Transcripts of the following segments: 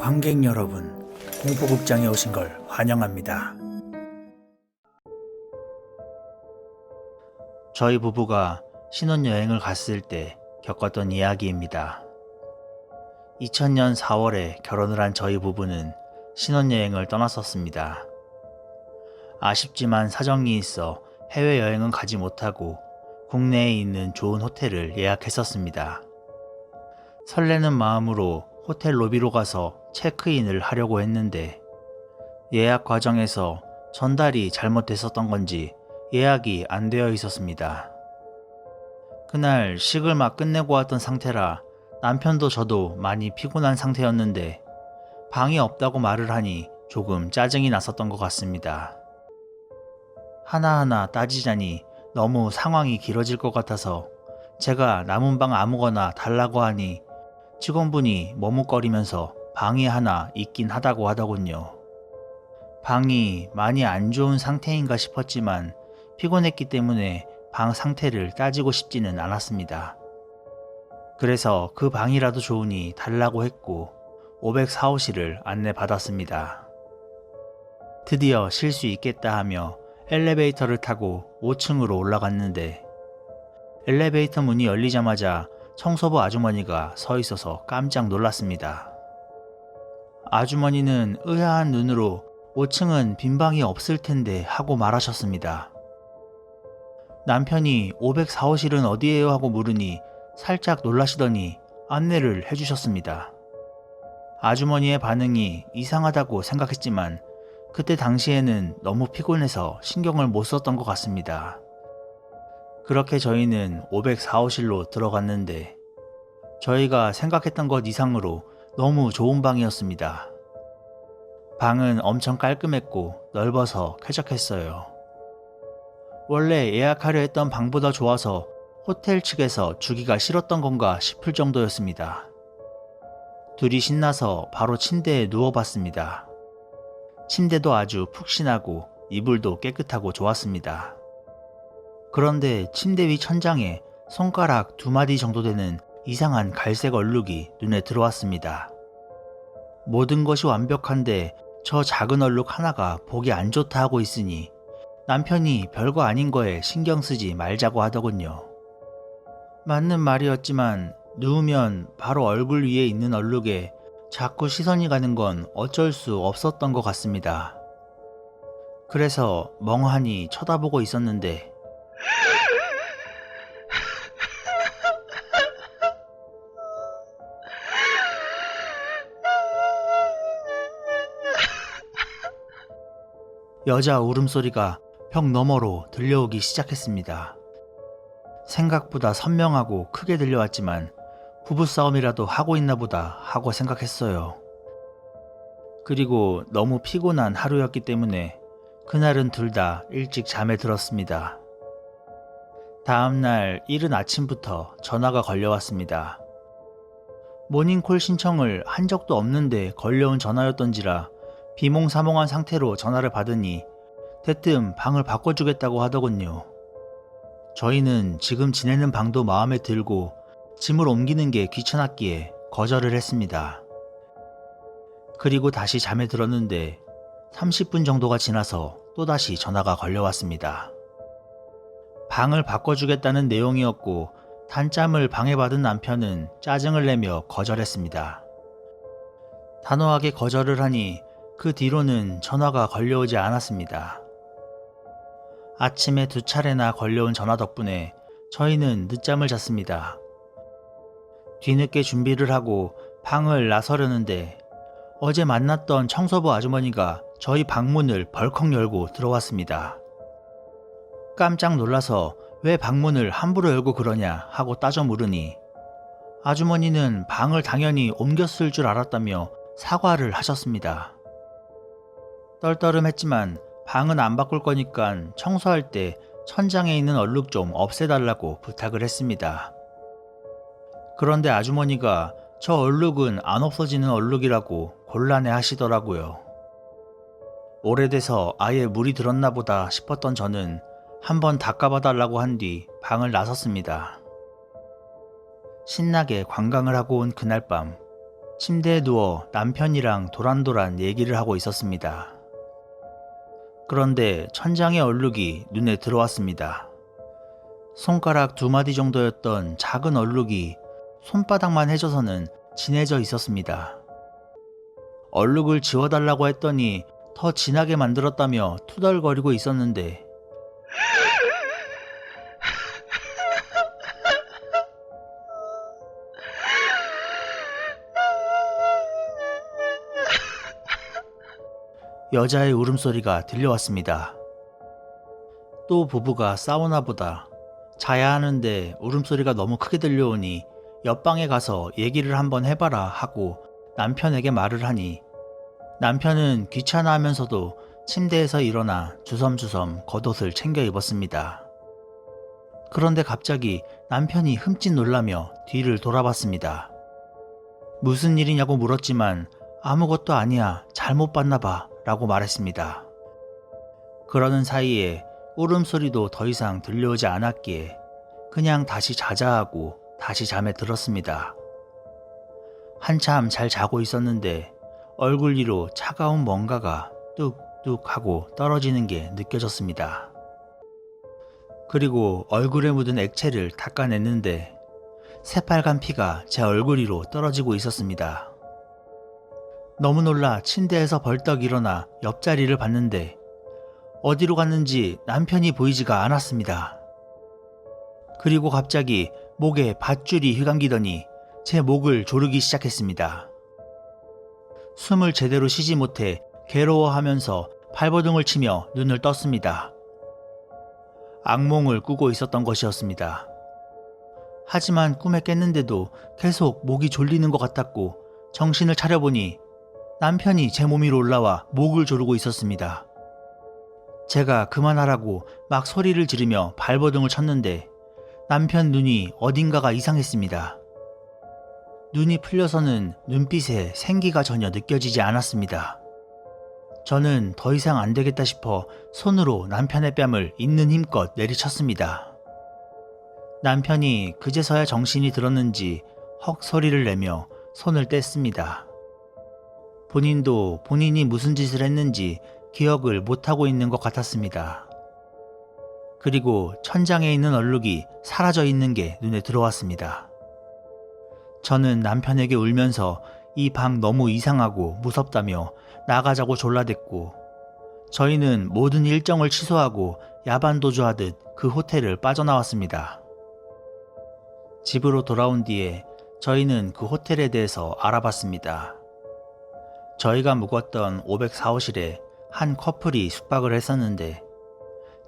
관객 여러분, 공포극장에 오신 걸 환영합니다. 저희 부부가 신혼여행을 갔을 때 겪었던 이야기입니다. 2000년 4월에 결혼을 한 저희 부부는 신혼여행을 떠났었습니다. 아쉽지만 사정이 있어 해외여행은 가지 못하고 국내에 있는 좋은 호텔을 예약했었습니다. 설레는 마음으로 호텔 로비로 가서 체크인을 하려고 했는데 예약 과정에서 전달이 잘못됐었던 건지 예약이 안 되어 있었습니다. 그날 식을 막 끝내고 왔던 상태라 남편도 저도 많이 피곤한 상태였는데 방이 없다고 말을 하니 조금 짜증이 났었던 것 같습니다. 하나하나 따지자니 너무 상황이 길어질 것 같아서 제가 남은 방 아무거나 달라고 하니 직원분이 머뭇거리면서 방이 하나 있긴 하다고 하더군요. 방이 많이 안 좋은 상태인가 싶었지만 피곤했기 때문에 방 상태를 따지고 싶지는 않았습니다. 그래서 그 방이라도 좋으니 달라고 했고 504호실을 안내받았습니다. 드디어 쉴 수 있겠다 하며 엘리베이터를 타고 5층으로 올라갔는데 엘리베이터 문이 열리자마자 청소부 아주머니가 서 있어서 깜짝 놀랐습니다. 아주머니는 의아한 눈으로 5층은 빈 방이 없을 텐데 하고 말하셨습니다. 남편이 504호실은 어디예요 하고 물으니 살짝 놀라시더니 안내를 해주셨습니다. 아주머니의 반응이 이상하다고 생각했지만 그때 당시에는 너무 피곤해서 신경을 못 썼던 것 같습니다. 그렇게 저희는 504호실로 들어갔는데 저희가 생각했던 것 이상으로 너무 좋은 방이었습니다. 방은 엄청 깔끔했고 넓어서 쾌적했어요. 원래 예약하려 했던 방보다 좋아서 호텔 측에서 주기가 싫었던 건가 싶을 정도였습니다. 둘이 신나서 바로 침대에 누워봤습니다. 침대도 아주 푹신하고 이불도 깨끗하고 좋았습니다. 그런데 침대 위 천장에 손가락 두 마디 정도 되는 이상한 갈색 얼룩이 눈에 들어왔습니다. 모든 것이 완벽한데 저 작은 얼룩 하나가 보기 안 좋다 하고 있으니 남편이 별거 아닌 거에 신경 쓰지 말자고 하더군요. 맞는 말이었지만 누우면 바로 얼굴 위에 있는 얼룩에 자꾸 시선이 가는 건 어쩔 수 없었던 것 같습니다. 그래서 멍하니 쳐다보고 있었는데 여자 울음소리가 벽 너머로 들려오기 시작했습니다. 생각보다 선명하고 크게 들려왔지만 부부싸움이라도 하고 있나 보다 하고 생각했어요. 그리고 너무 피곤한 하루였기 때문에 그날은 둘 다 일찍 잠에 들었습니다. 다음날 이른 아침부터 전화가 걸려왔습니다. 모닝콜 신청을 한 적도 없는데 걸려온 전화였던지라 비몽사몽한 상태로 전화를 받으니 대뜸 방을 바꿔주겠다고 하더군요. 저희는 지금 지내는 방도 마음에 들고 짐을 옮기는 게 귀찮았기에 거절을 했습니다. 그리고 다시 잠에 들었는데 30분 정도가 지나서 또다시 전화가 걸려왔습니다. 방을 바꿔주겠다는 내용이었고 단잠을 방해받은 남편은 짜증을 내며 거절했습니다. 단호하게 거절을 하니 그 뒤로는 전화가 걸려오지 않았습니다. 아침에 두 차례나 걸려온 전화 덕분에 저희는 늦잠을 잤습니다. 뒤늦게 준비를 하고 방을 나서려는데 어제 만났던 청소부 아주머니가 저희 방문을 벌컥 열고 들어왔습니다. 깜짝 놀라서 왜 방문을 함부로 열고 그러냐 하고 따져 물으니 아주머니는 방을 당연히 옮겼을 줄 알았다며 사과를 하셨습니다. 떨떠름했지만 방은 안 바꿀 거니까 청소할 때 천장에 있는 얼룩 좀 없애달라고 부탁을 했습니다. 그런데 아주머니가 저 얼룩은 안 없어지는 얼룩이라고 곤란해 하시더라고요. 오래돼서 아예 물이 들었나 보다 싶었던 저는 한번 닦아봐 달라고 한 뒤 방을 나섰습니다. 신나게 관광을 하고 온 그날 밤, 침대에 누워 남편이랑 도란도란 얘기를 하고 있었습니다. 그런데 천장의 얼룩이 눈에 들어왔습니다. 손가락 두 마디 정도였던 작은 얼룩이 손바닥만 해져서는 진해져 있었습니다. 얼룩을 지워달라고 했더니 더 진하게 만들었다며 투덜거리고 있었는데 여자의 울음소리가 들려왔습니다. 또 부부가 싸우나 보다. 자야 하는데 울음소리가 너무 크게 들려오니 옆방에 가서 얘기를 한번 해봐라 하고 남편에게 말을 하니 남편은 귀찮아 하면서도 침대에서 일어나 주섬주섬 겉옷을 챙겨 입었습니다. 그런데 갑자기 남편이 흠칫 놀라며 뒤를 돌아봤습니다. 무슨 일이냐고 물었지만 아무것도 아니야. 잘못 봤나 봐. 라고 말했습니다. 그러는 사이에 울음소리도 더 이상 들려오지 않았기에 그냥 다시 자자 하고 다시 잠에 들었습니다. 한참 잘 자고 있었는데 얼굴 위로 차가운 뭔가가 뚝뚝 하고 떨어지는 게 느껴졌습니다. 그리고 얼굴에 묻은 액체를 닦아냈는데 새빨간 피가 제 얼굴 위로 떨어지고 있었습니다. 너무 놀라 침대에서 벌떡 일어나 옆자리를 봤는데 어디로 갔는지 남편이 보이지가 않았습니다. 그리고 갑자기 목에 밧줄이 휘감기더니 제 목을 조르기 시작했습니다. 숨을 제대로 쉬지 못해 괴로워하면서 발버둥을 치며 눈을 떴습니다. 악몽을 꾸고 있었던 것이었습니다. 하지만 꿈에 깼는데도 계속 목이 졸리는 것 같았고 정신을 차려보니 남편이 제 몸 위로 올라와 목을 조르고 있었습니다. 제가 그만하라고 막 소리를 지르며 발버둥을 쳤는데 남편 눈이 어딘가가 이상했습니다. 눈이 풀려서는 눈빛에 생기가 전혀 느껴지지 않았습니다. 저는 더 이상 안 되겠다 싶어 손으로 남편의 뺨을 있는 힘껏 내리쳤습니다. 남편이 그제서야 정신이 들었는지 헉 소리를 내며 손을 뗐습니다. 본인도 본인이 무슨 짓을 했는지 기억을 못하고 있는 것 같았습니다. 그리고 천장에 있는 얼룩이 사라져 있는 게 눈에 들어왔습니다. 저는 남편에게 울면서 이 방 너무 이상하고 무섭다며 나가자고 졸라댔고 저희는 모든 일정을 취소하고 야반도주하듯 그 호텔을 빠져나왔습니다. 집으로 돌아온 뒤에 저희는 그 호텔에 대해서 알아봤습니다. 저희가 묵었던 504호실에 한 커플이 숙박을 했었는데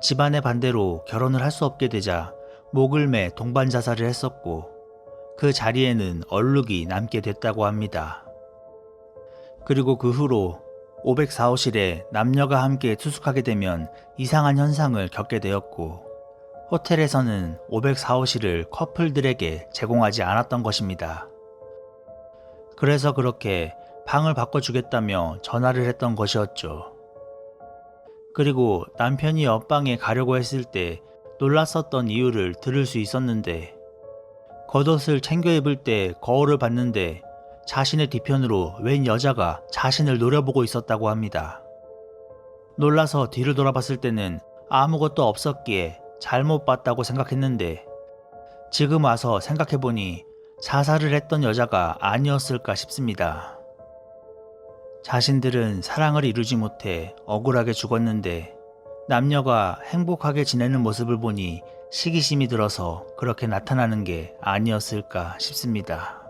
집안의 반대로 결혼을 할 수 없게 되자 목을 매 동반 자살을 했었고 그 자리에는 얼룩이 남게 됐다고 합니다. 그리고 그 후로 504호실에 남녀가 함께 투숙하게 되면 이상한 현상을 겪게 되었고 호텔에서는 504호실을 커플들에게 제공하지 않았던 것입니다. 그래서 그렇게 방을 바꿔주겠다며 전화를 했던 것이었죠. 그리고 남편이 옆방에 가려고 했을 때 놀랐었던 이유를 들을 수 있었는데 겉옷을 챙겨 입을 때 거울을 봤는데 자신의 뒤편으로 웬 여자가 자신을 노려보고 있었다고 합니다. 놀라서 뒤를 돌아봤을 때는 아무것도 없었기에 잘못 봤다고 생각했는데 지금 와서 생각해보니 자살을 했던 여자가 아니었을까 싶습니다. 자신들은 사랑을 이루지 못해 억울하게 죽었는데 남녀가 행복하게 지내는 모습을 보니 시기심이 들어서 그렇게 나타나는 게 아니었을까 싶습니다.